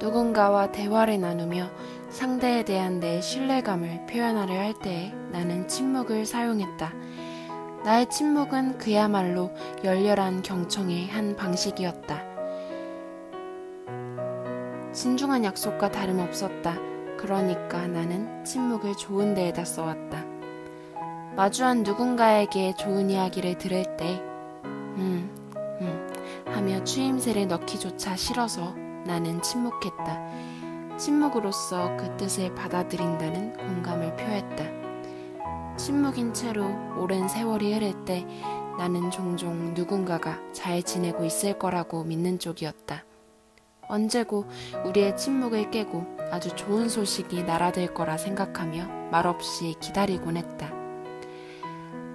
누군가와 대화를 나누며 상대에 대한 내 신뢰감을 표현하려 할 때에 나는 침묵을 사용했다. 나의 침묵은 그야말로 열렬한 경청의 한 방식이었다. 진중한 약속과 다름없었다. 그러니까 나는 침묵을 좋은 데에다 써왔다. 마주한 누군가에게 좋은 이야기를 들을 때, 하며 추임새를 넣기조차 싫어서 나는 침묵했다. 침묵으로써 그 뜻을 받아들인다는 공감을 표했다. 침묵인 채로 오랜 세월이 흐를 때 나는 종종 누군가가 잘 지내고 있을 거라고 믿는 쪽이었다. 언제고 우리의 침묵을 깨고 아주 좋은 소식이 날아들 거라 생각하며 말없이 기다리곤 했다.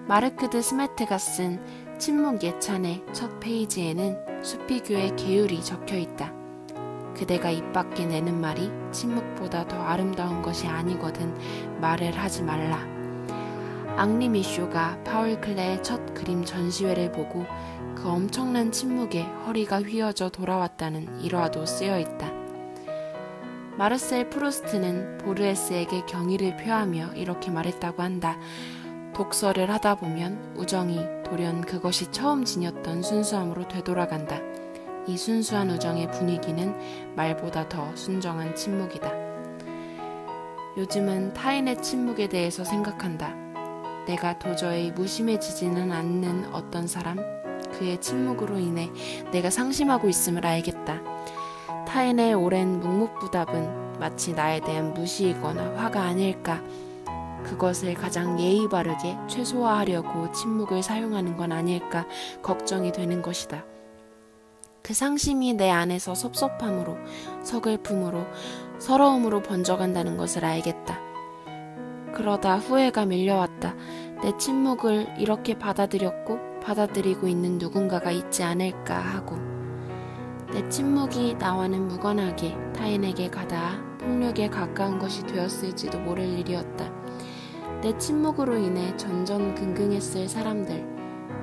마르크드 스메트가 쓴 침묵 예찬의 첫 페이지에는 수피교의 계율이 적혀 있다. 그대가 입 밖에 내는 말이 침묵보다 더 아름다운 것이 아니거든 말을 하지 말라. 앙리 미쇼가 파울 클레의 첫 그림 전시회를 보고 그 엄청난 침묵에 허리가 휘어져 돌아왔다는 일화도 쓰여 있다. 마르셀 프루스트는 보르에스에게 경의를 표하며 이렇게 말했다고 한다. 독서를 하다 보면 우정이 돌연 그것이 처음 지녔던 순수함으로 되돌아간다. 이 순수한 우정의 분위기는 말보다 더 순정한 침묵이다. 요즘은 타인의 침묵에 대해서 생각한다. 내가 도저히 무심해지지는 않는 어떤 사람, 그의 침묵으로 인해 내가 상심하고 있음을 알겠다. 타인의 오랜 묵묵부답은 마치 나에 대한 무시이거나 화가 아닐까. 그것을 가장 예의 바르게 최소화하려고 침묵을 사용하는 건 아닐까 걱정이 되는 것이다. 그 상심이 내 안에서 섭섭함으로, 서글픔으로, 서러움으로 번져간다는 것을 알겠다. 그러다 후회가 밀려왔다. 내 침묵을 이렇게 받아들였고 받아들이고 있는 누군가가 있지 않을까 하고 내 침묵이 나와는 무관하게 타인에게 가다 폭력에 가까운 것이 되었을지도 모를 일이었다. 내 침묵으로 인해 전전긍긍했을 사람들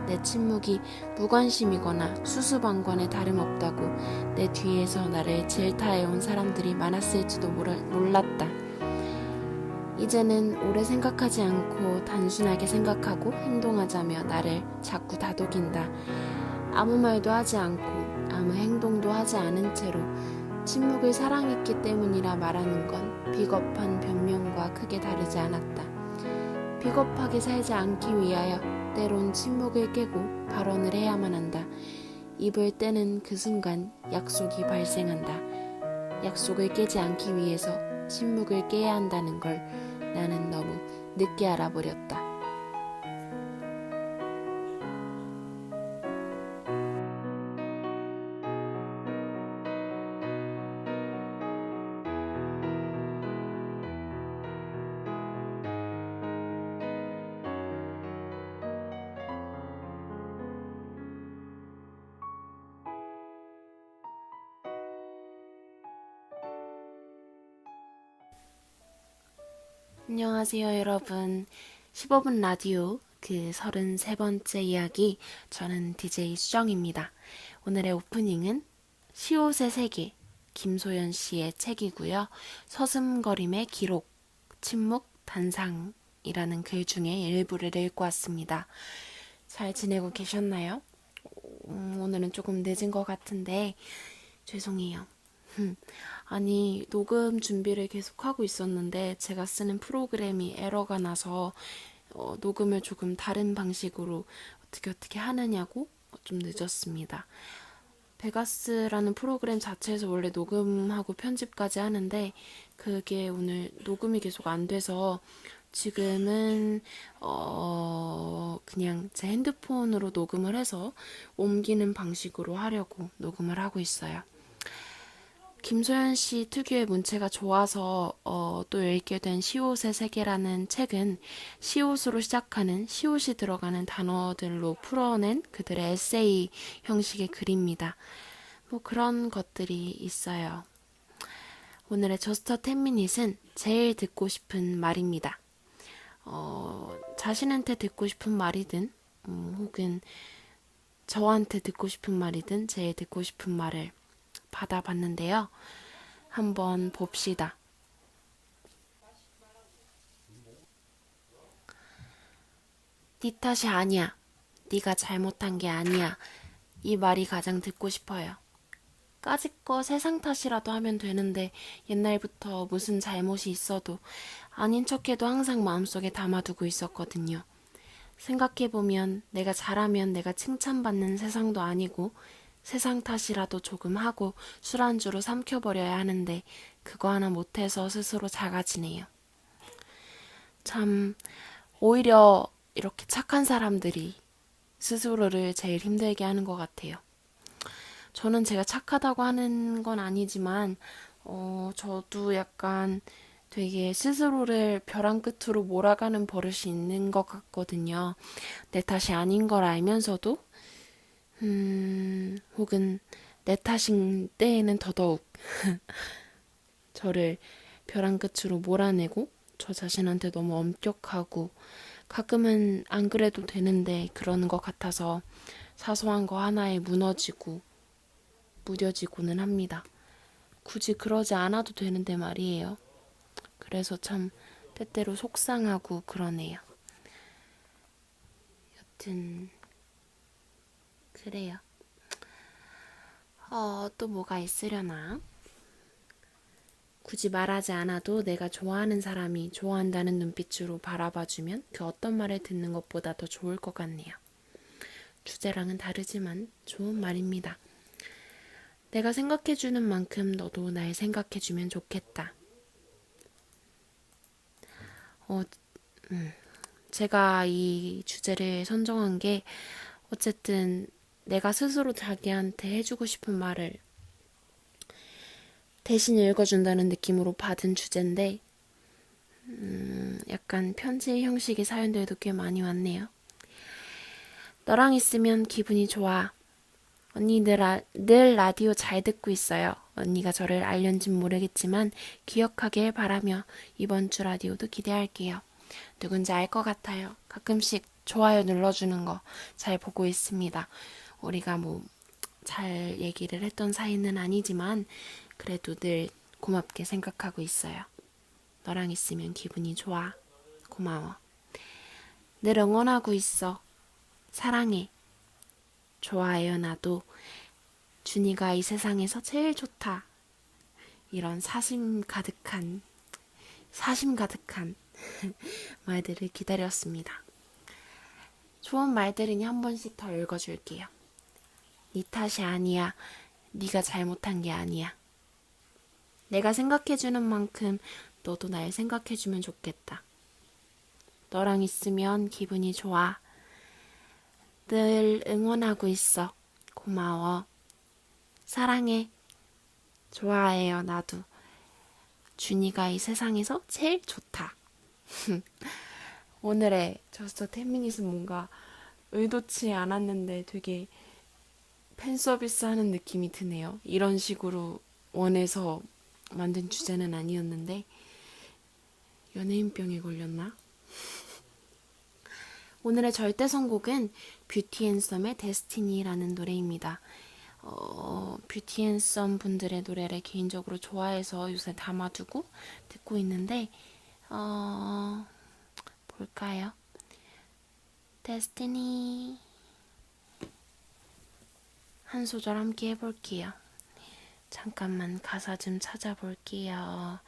내 침묵이 무관심이거나 수수방관에 다름없다고 내 뒤에서 나를 질타해온 사람들이 많았을지도 몰랐다. 이제는 오래 생각하지 않고 단순하게 생각하고 행동하자며 나를 자꾸 다독인다. 아무 말도 하지 않고 아무 행동도 하지 않은 채로 침묵을 사랑했기 때문이라 말하는 건 비겁한 변명과 크게 다르지 않았다. 비겁하게 살지 않기 위하여 때론 침묵을 깨고 발언을 해야만 한다. 입을 떼는 그 순간 약속이 발생한다. 약속을 깨지 않기 위해서 침묵을 깨야 한다는 걸 나는 너무 늦게 알아버렸다. 안녕하세요, 여러분. 15분 라디오 그 33번째 이야기. 저는 DJ 수정입니다. 오늘의 오프닝은 시옷의 세계, 김소연 씨의 책이고요. 서슴거림의 기록, 침묵, 단상이라는 글 중에 일부를 읽고 왔습니다. 잘 지내고 계셨나요? 음, 오늘은 조금 늦은 것 같은데, 죄송해요. 아니, 녹음 준비를 계속 하고 있었는데 제가 쓰는 프로그램이 에러가 나서 어, 녹음을 조금 다른 방식으로 어떻게 어떻게 하느냐고 좀 늦었습니다. 베가스라는 프로그램 자체에서 원래 녹음하고 편집까지 하는데 그게 오늘 녹음이 계속 안 돼서 지금은 어 그냥 제 핸드폰으로 녹음을 해서 옮기는 방식으로 하려고 녹음을 하고 있어요. 김소연 씨 특유의 문체가 좋아서 어, 또 읽게 된 시옷의 세계라는 책은 시옷으로 시작하는 시옷이 들어가는 단어들로 풀어낸 그들의 에세이 형식의 글입니다. 뭐 그런 것들이 있어요. 오늘의 저스터 텐미닛은 제일 듣고 싶은 말입니다. 어, 자신한테 듣고 싶은 말이든 음, 혹은 저한테 듣고 싶은 말이든 제일 듣고 싶은 말을 받아봤는데요. 한번 봅시다. 네 탓이 아니야. 네가 잘못한 게 아니야. 이 말이 가장 듣고 싶어요. 까짓거 세상 탓이라도 하면 되는데 옛날부터 무슨 잘못이 있어도 아닌 척해도 항상 마음속에 담아두고 있었거든요. 생각해보면 내가 잘하면 내가 칭찬받는 세상도 아니고 세상 탓이라도 조금 하고 술안주로 삼켜버려야 하는데 그거 하나 못해서 스스로 작아지네요. 참, 오히려 이렇게 착한 사람들이 스스로를 제일 힘들게 하는 것 같아요. 저는 제가 착하다고 하는 건 아니지만, 어, 저도 약간 되게 스스로를 벼랑 끝으로 몰아가는 버릇이 있는 것 같거든요. 내 탓이 아닌 걸 알면서도, 음, 혹은 내 탓인 때에는 더더욱 저를 벼랑 끝으로 몰아내고, 저 자신한테 너무 엄격하고, 가끔은 안 그래도 되는데 그러는 것 같아서 사소한 거 하나에 무너지고, 무뎌지고는 합니다. 굳이 그러지 않아도 되는데 말이에요. 그래서 참 때때로 속상하고 그러네요. 여튼 그래요. 어, 또 뭐가 있으려나? 굳이 말하지 않아도 내가 좋아하는 사람이 좋아한다는 눈빛으로 바라봐주면 그 어떤 말을 듣는 것보다 더 좋을 것 같네요. 주제랑은 다르지만 좋은 말입니다. 내가 생각해주는 만큼 너도 날 생각해주면 좋겠다. 어, 음, 제가 이 주제를 선정한 게 어쨌든 내가 스스로 자기한테 해주고 싶은 말을 대신 읽어준다는 느낌으로 받은 주제인데, 음, 약간 편지 형식의 사연들도 꽤 많이 왔네요. 너랑 있으면 기분이 좋아. 언니 늘, 아, 늘 라디오 잘 듣고 있어요. 언니가 저를 알련진 모르겠지만 기억하길 바라며 이번 주 라디오도 기대할게요. 누군지 알 것 같아요. 가끔씩 좋아요 눌러주는 거 잘 보고 있습니다. 우리가 뭐 잘 얘기를 했던 사이는 아니지만 그래도 늘 고맙게 생각하고 있어요. 너랑 있으면 기분이 좋아. 고마워. 늘 응원하고 있어. 사랑해. 좋아해요, 나도. 준이가 이 세상에서 제일 좋다. 이런 사심 가득한, 사심 가득한 말들을 기다렸습니다. 좋은 말들이니 한 번씩 더 읽어줄게요. 네 탓이 아니야. 네가 잘못한 게 아니야. 내가 생각해주는 만큼 너도 날 생각해주면 좋겠다. 너랑 있으면 기분이 좋아. 늘 응원하고 있어. 고마워. 사랑해. 좋아해요, 나도. 준이가 이 세상에서 제일 좋다. 오늘의 저스트 텐미닛은 뭔가 의도치 않았는데 되게 팬 서비스 하는 느낌이 드네요. 이런 식으로 원해서 만든 주제는 아니었는데 연예인병에 걸렸나? 오늘의 절대 선곡은 뷰티 앤 썸의 데스티니라는 노래입니다. 어, 뷰티 앤썸 분들의 노래를 개인적으로 좋아해서 요새 담아두고 듣고 있는데 어, 볼까요? 데스티니 한 소절 함께 해볼게요. 잠깐만 가사 좀 찾아볼게요.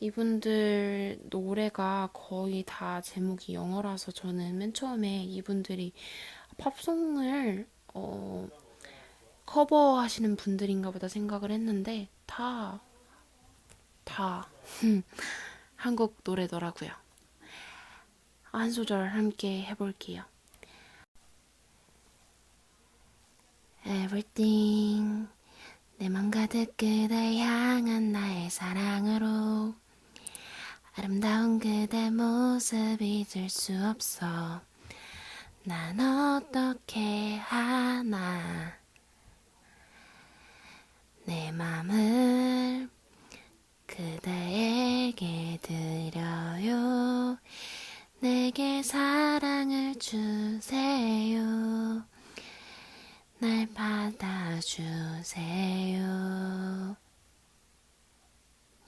이분들 노래가 거의 다 제목이 영어라서 저는 맨 처음에 이분들이 팝송을 어, 커버하시는 분들인가 보다 생각을 했는데 다, 다 한국 노래더라고요. 한 소절 함께 해볼게요. Everything. 내맘 가득 그댈 향한 나의 사랑으로. 아름다운 그대 모습 잊을 수 없어. 난 어떻게 하나? 내 맘을 그대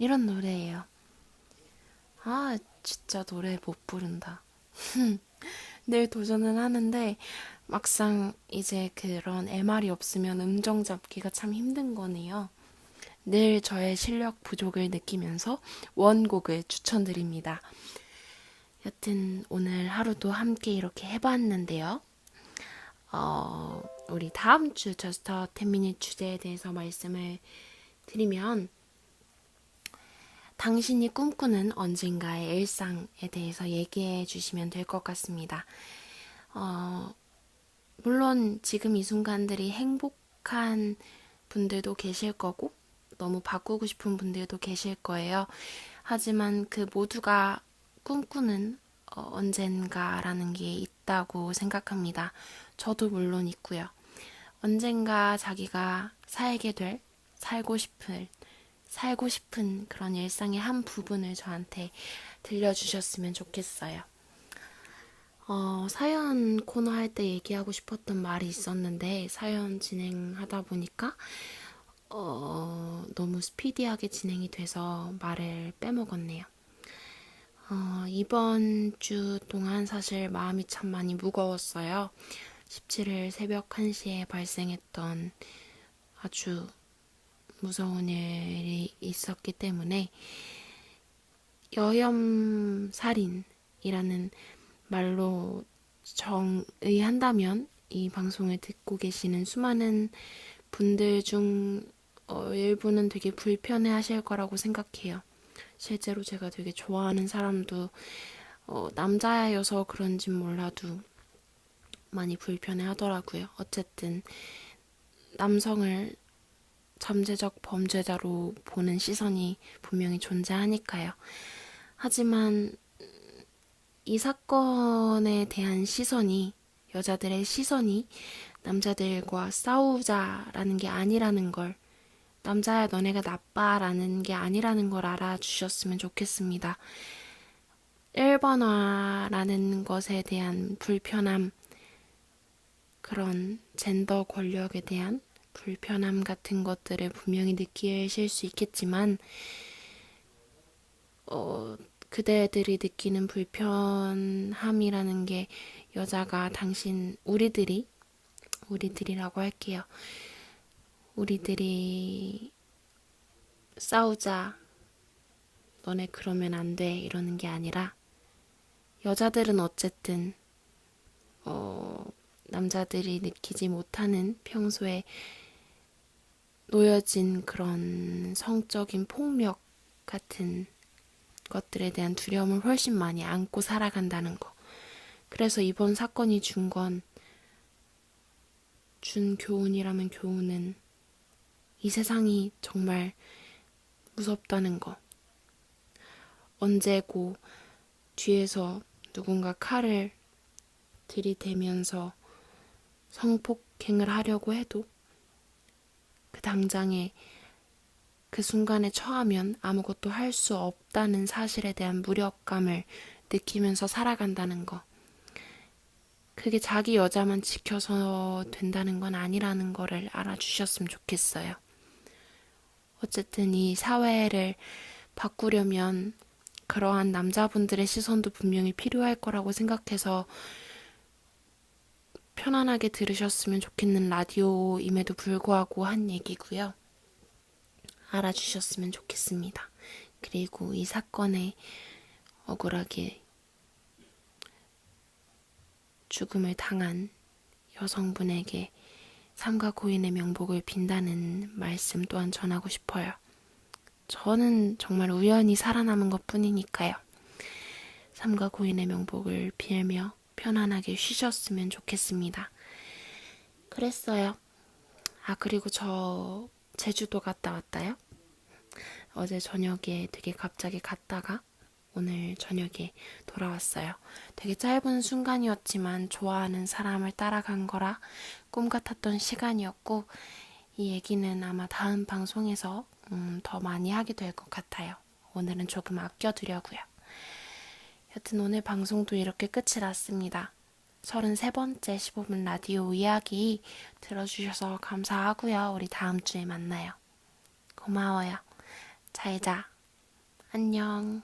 이런 노래예요. 아, 진짜 노래 못 부른다. 늘 도전은 하는데 막상 이제 그런 MR이 없으면 음정 잡기가 참 힘든 거네요. 늘 저의 실력 부족을 느끼면서 원곡을 추천드립니다. 여튼 오늘 하루도 함께 이렇게 해봤는데요. 어, 우리 다음 주 저스터 텐미닛 주제에 대해서 말씀을 드리면 당신이 꿈꾸는 언젠가의 일상에 대해서 얘기해 주시면 될 것 같습니다. 어, 물론 지금 이 순간들이 행복한 분들도 계실 거고 너무 바꾸고 싶은 분들도 계실 거예요. 하지만 그 모두가 꿈꾸는 어, 언젠가라는 게 있다고 생각합니다. 저도 물론 있고요. 언젠가 자기가 살게 될, 살고 싶을, 살고 싶은 그런 일상의 한 부분을 저한테 들려주셨으면 좋겠어요. 어, 사연 코너 할 때 얘기하고 싶었던 말이 있었는데, 사연 진행하다 보니까, 어, 너무 스피디하게 진행이 돼서 말을 빼먹었네요. 어, 이번 주 동안 사실 마음이 참 많이 무거웠어요. 17일 새벽 1시에 발생했던 아주 무서운 일이 있었기 때문에 여염 살인이라는 말로 정의한다면 이 방송을 듣고 계시는 수많은 분들 중 어, 일부는 되게 불편해 하실 거라고 생각해요. 실제로 제가 되게 좋아하는 사람도 어, 남자여서 그런진 몰라도 많이 불편해 하더라고요. 어쨌든 남성을 잠재적 범죄자로 보는 시선이 분명히 존재하니까요. 하지만 이 사건에 대한 시선이 여자들의 시선이 남자들과 싸우자라는 게 아니라는 걸 남자야 너네가 나빠라는 게 아니라는 걸 알아주셨으면 좋겠습니다. 1번화라는 것에 대한 불편함, 그런 젠더 권력에 대한 불편함 같은 것들을 분명히 느끼실 수 있겠지만, 어, 그대들이 느끼는 불편함이라는 게 여자가 당신, 우리들이, 우리들이라고 할게요. 우리들이 싸우자. 너네 그러면 안 돼. 이러는 게 아니라, 여자들은 어쨌든, 어, 남자들이 느끼지 못하는 평소에 놓여진 그런 성적인 폭력 같은 것들에 대한 두려움을 훨씬 많이 안고 살아간다는 거. 그래서 이번 사건이 준 건, 준 교훈이라면 교훈은 이 세상이 정말 무섭다는 거. 언제고 뒤에서 누군가 칼을 들이대면서 성폭행을 하려고 해도 그 당장에 그 순간에 처하면 아무것도 할 수 없다는 사실에 대한 무력감을 느끼면서 살아간다는 거. 그게 자기 여자만 지켜서 된다는 건 아니라는 거를 알아주셨으면 좋겠어요. 어쨌든 이 사회를 바꾸려면 그러한 남자분들의 시선도 분명히 필요할 거라고 생각해서 편안하게 들으셨으면 좋겠는 라디오임에도 불구하고 한 얘기고요. 알아주셨으면 좋겠습니다. 그리고 이 사건에 억울하게 죽음을 당한 여성분에게 삼가 고인의 명복을 빈다는 말씀 또한 전하고 싶어요. 저는 정말 우연히 살아남은 것 뿐이니까요. 삼가 고인의 명복을 빌며 편안하게 쉬셨으면 좋겠습니다. 그랬어요. 아, 그리고 저 제주도 갔다 왔다요? 어제 저녁에 되게 갑자기 갔다가 오늘 저녁에 돌아왔어요. 되게 짧은 순간이었지만 좋아하는 사람을 따라간 거라 꿈 같았던 시간이었고 이 얘기는 아마 다음 방송에서 음, 더 많이 하게 될 것 같아요. 오늘은 조금 아껴두려고요. 여튼 오늘 방송도 이렇게 끝이 났습니다. 33번째 15분 라디오 이야기 들어주셔서 감사하고요. 우리 다음 주에 만나요. 고마워요. 잘 자. 안녕.